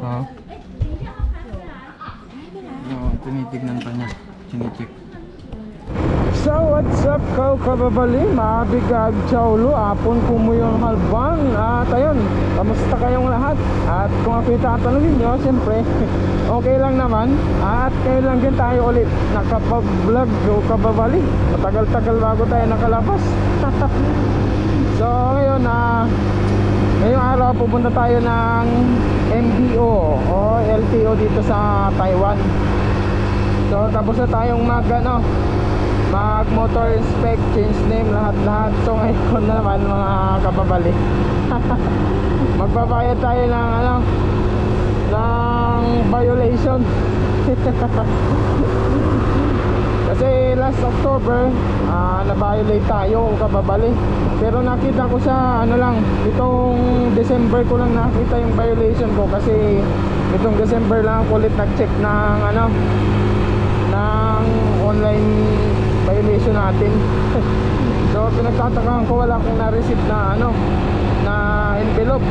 Oo. Oo, tinitignan pa niya. Chinicheck. So what's up kau kababali Mabigag Chaulo Apon kumuyong halbang At ayun Kamusta kayong lahat At kung ako itatanungin nyo Siyempre Okay lang naman At kayo lang din tayo ulit Nakapag-vlog Kau kababali Matagal-tagal bago tayo nakalabas So ngayon ah Ngayong araw pupunta tayo ng MDO O LTO dito sa Taiwan. So tapos na tayong mag ano mag motor inspect, change name, lahat-lahat. So ngayon na naman mga kababali magbabayad tayo ng ano ng violation kasi last October ah, na-violate tayo kababali pero nakita ko sa ano lang itong December ko lang nakita yung violation ko kasi itong December lang ako ulit nag-check ng ano ng online violation natin. So pinagtatakaan ko wala akong na-receive na ano na envelope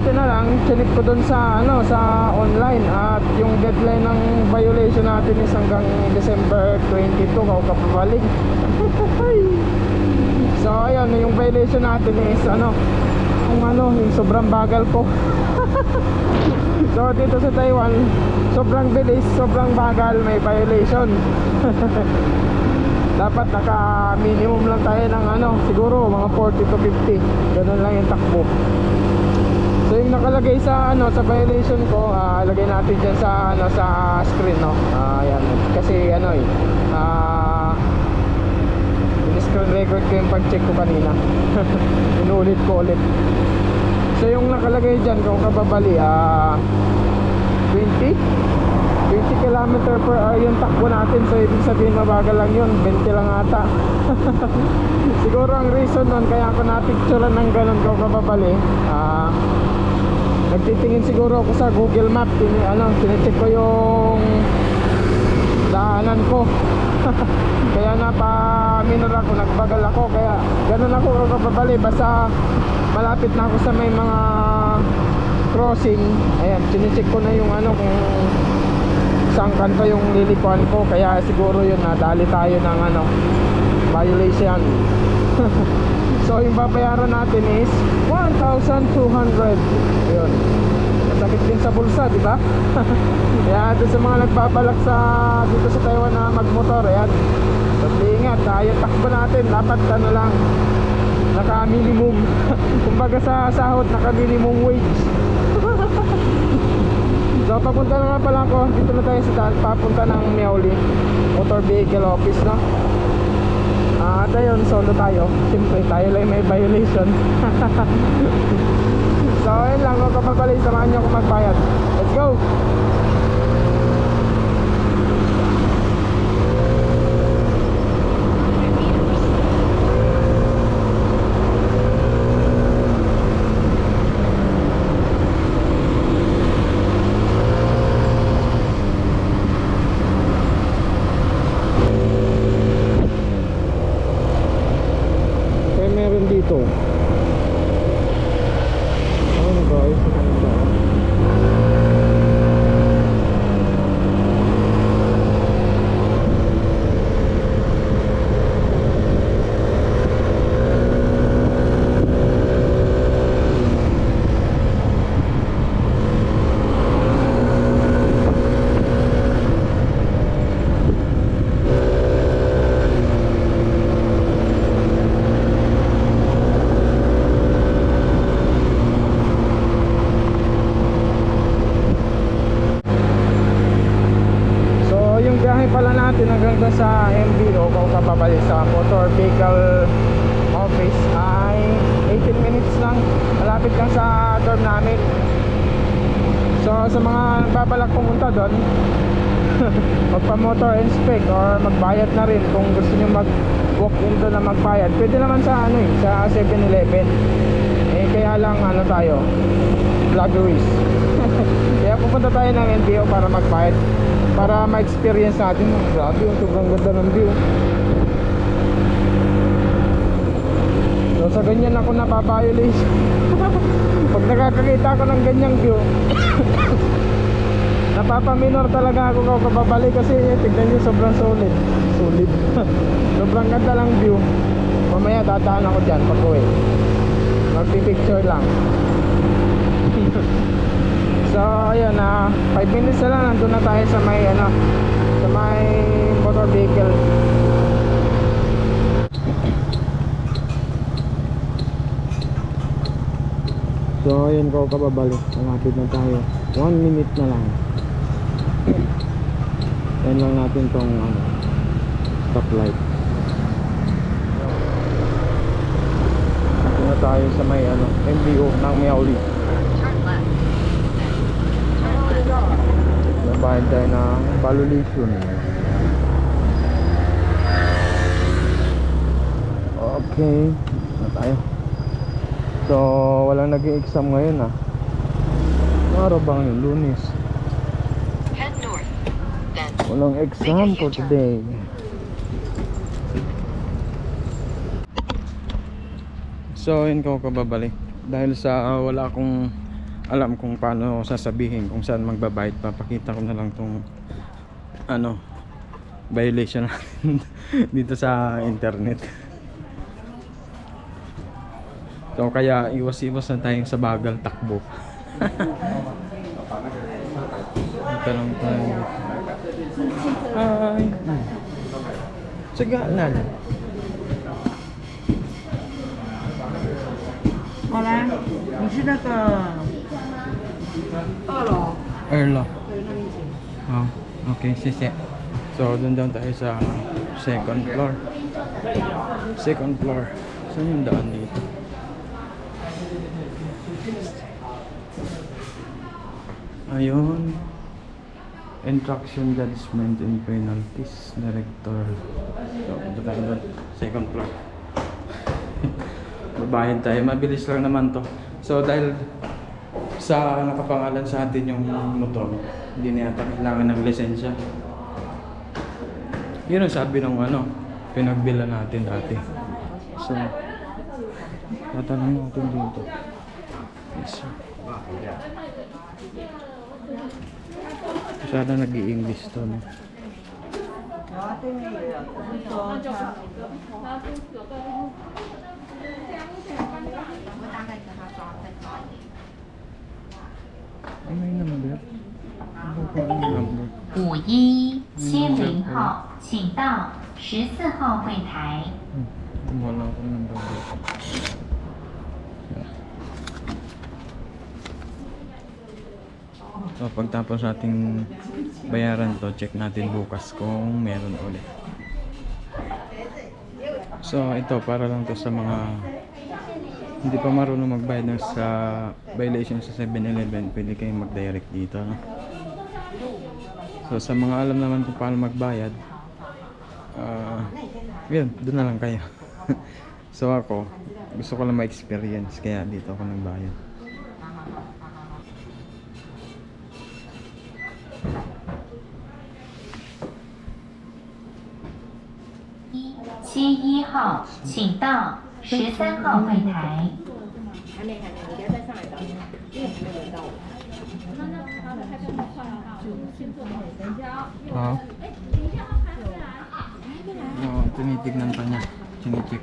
buti na lang chinik ko dun sa ano sa online at yung deadline ng violation natin is hanggang December 22 kao kapabalik so ayun yung violation natin is ano kung ano yung sobrang bagal ko So dito sa Taiwan, sobrang bilis, sobrang bagal, may violation. Dapat naka minimum lang tayo ng ano, siguro mga 40 to 50. Ganun lang yung takbo. So yung nakalagay sa ano sa violation ko, ah, lagay natin diyan sa ano sa screen no. Yan. Kasi ano eh, ah screen record ko yung pag-check ko kanina. Inulit ko ulit. So yung nakalagay dyan kung kababali ah 20 20 km per hour yung takbo natin so ibig sabihin mabagal lang yun 20 lang ata siguro ang reason nun kaya ako napicturean ng ganun kung kababali ah nagtitingin siguro ako sa google map. Tini, ano, tinecheck ko yung daanan ko. Kaya napaminor ako nagbagal ako. Kaya ganun ako kababali basta malapit na ako sa may mga crossing. Ayan chinecheck ko na yung ano kung saan kanto yung lilikuan ko. Kaya siguro yun nadali tayo ng ano violation so yung babayaran natin is 1,200 yun masakit din sa bulsa di ba? Kaya doon sa mga nagbabalak sa dito sa Taiwan na magmotor ayan. So ingat tayo takbo natin dapat ano lang. Naka minimum. Kumbaga sa sahod naka minimum wage. So papunta na nga pala ako. Dito na tayo sa daan papunta ng Miauli motor vehicle office no Ah, at ayun, solo tayo. Siyempre, tayo lang may violation. So, ayun lang Kung kapabalik, samahan nyo ako magbayad. Let's go! Kaya meron dito. Ano ba? Ayos na ano ba? So yung biyahe pala natin hanggang doon sa MBO kung kapabalik sa motor vehicle office ay 18 minutes lang. Malapit lang sa dorm namin. So sa mga babalak pumunta doon magpa motor inspect or magbayad na rin kung gusto nyo mag walk in doon na magbayad. Pwede naman sa ano eh sa 7-Eleven eh kaya lang ano tayo vloggeries kaya pupunta tayo ng NBO para magbayad para ma-experience natin. Grabe yung sobrang ganda ng view so sa ganyan ako napapaviolation. Pag nakakakita ako ng ganyang view, napapaminor talaga ako kapag babalik kasi eh, tignan nyo sobrang solid. Solid. sobrang ganda lang view. Mamaya dadaan ako dyan pag uwi. Magpipicture lang. so ayun na 5 minutes na lang nandun na tayo sa may ano sa may motor vehicle So ayun ko kababalik Malapit na tayo. 1 minute na lang. Yan lang natin tong ano, stoplight Ito na tayo sa may ano, MBO ng Miauli Nabahin tayo ng valuation. Okay. Na tayo So, walang nag-exam ngayon ah. Araw bang yun? Lunes. Head north. Then Walang exam for today. So, yun ko kababalik. Dahil sa ah, wala akong alam kung paano sasabihin kung saan magbabayad, papakita ko na lang tong ano, violation dito sa internet o kaya iwas-iwas na tayong sa bagal takbo. Tanong tayo. Ay. Sagalan wala. Gusto na ka Erlo Erlo oh, ah, okay sisi so dun down tayo sa second floor. Second floor. Saan yung daan dito? Ayun. Instruction judgment and penalties director. So, punta tayo doon. Second floor. Babayad tayo. Mabilis lang naman to. So, dahil sa nakapangalan sa atin yung motor, hindi na yata kailangan ng lisensya. Yun ang sabi ng ano, pinagbila natin dati. So, tatanong natin dito. Yes, sir. Sana nag-i-English to, no? Ay, may number. Ano ba ang number? 五一七零号，请到十四号柜台。 Hmm. Kumuha lang ako ng number dito. So, pagtapos nating bayaran to, check natin bukas kung meron ulit. So, ito para lang to sa mga hindi pa marunong magbayad ng sa violation sa 7-Eleven, pwede kayong mag-direct dito. No? So, sa mga alam naman kung paano magbayad, ah, yun, doon na lang kayo. so, ako, gusto ko lang ma-experience, kaya dito ako nagbayad. 七一号，请到十三号柜台。还没还没，上的，你没到我。很，等一下啊。还没来。哦，你，我排。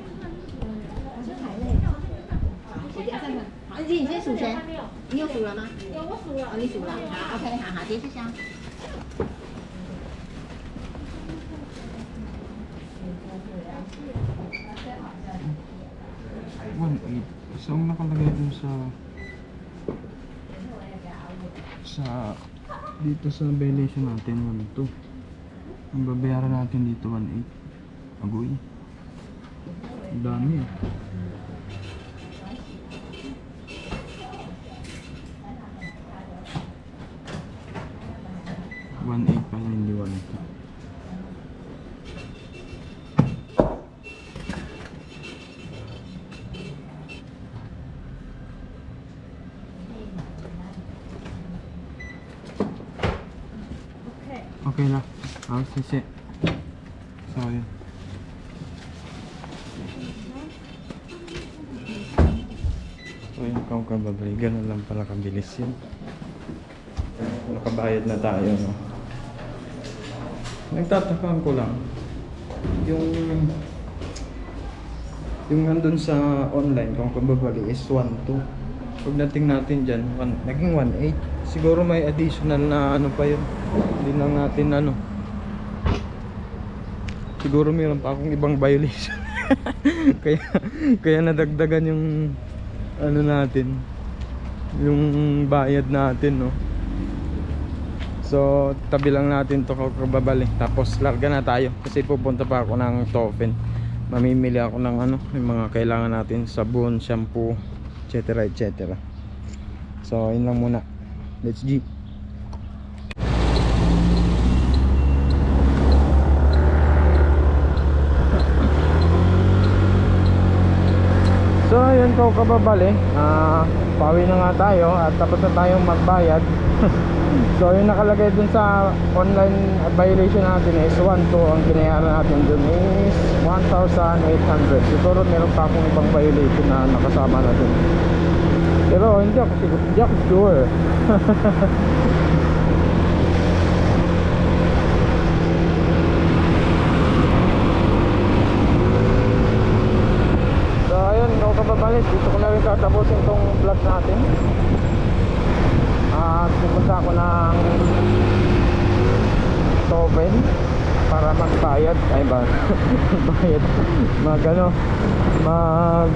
我先看看。你先数钱，你有数了吗？我数了。哦，你数了。OK，好好，接着。1.8. So, ang nakalagay dun sa sa dito sa violation natin 1.2. Ang babayaran natin dito 1.8. Agoy. Dami eh. One eight pala hindi one two. Okay na. Ah, sisi. So, yun. kung kababay. Ganun lang pala kabilis yun. Nakabayad na tayo, no? Nagtatakaan ko lang. Yung... Yung nandun sa online, kung kababali, is 1.2. Pagdating natin dyan, one, naging 1.8. Siguro may additional na ano pa yun. Hindi lang natin ano. Siguro mayroon pa akong ibang violation. kaya kaya nadagdagan yung ano natin. Yung bayad natin no? So tabi lang natin to kababali tapos larga na tayo. Kasi pupunta pa ako ng Tofen. Mamimili ako ng ano yung mga kailangan natin. Sabon, shampoo etc etc so yun lang muna let's G. So ayun ko kababali ah Pawi na nga tayo at tapos na tayong magbayad. So yung nakalagay dun sa online violation natin is 1 to ang binayaran natin dun is 1,800 Siguro meron pa akong ibang violation na nakasama na dun Pero hindi ako siguro, hindi ako sure. So ayun, kung kababalik, dito ko na rin tatapusin tong vlog natin. At pupunta ako ng Toven para magbayad. Ay ba? Bayad. Mag ano? Mag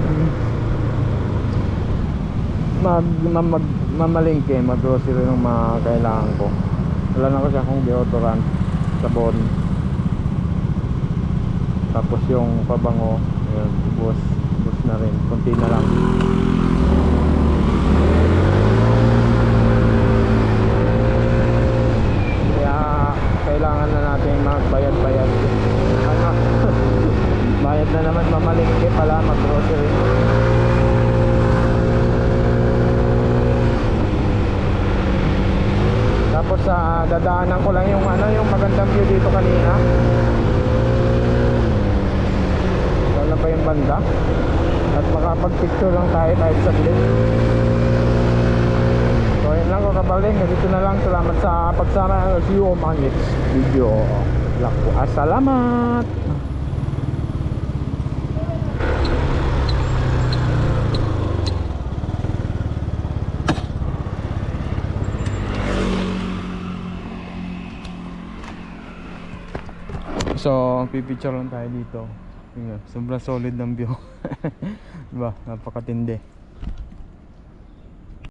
mag, mag, mag mamalingke mag grocery ng mga kailangan ko. Wala na kasi akong deodorant sabon tapos yung pabango yun, bus bus na rin. Konti na lang. Kaya kailangan na natin magbayad-bayad. Ano? Bayad na naman mamalingke pala mag grocery tapos sa dadaanan ko lang yung ano yung magandang view dito kanina. Wala pa yung banda. At makapag-picture lang tayo kahit saglit. So yun lang ko kabaling dito na lang. Salamat sa pagsama see you on my next video. Laku. Salamat So, pipicture lang tayo dito. Sobrang solid ng view. diba? Napakatindi.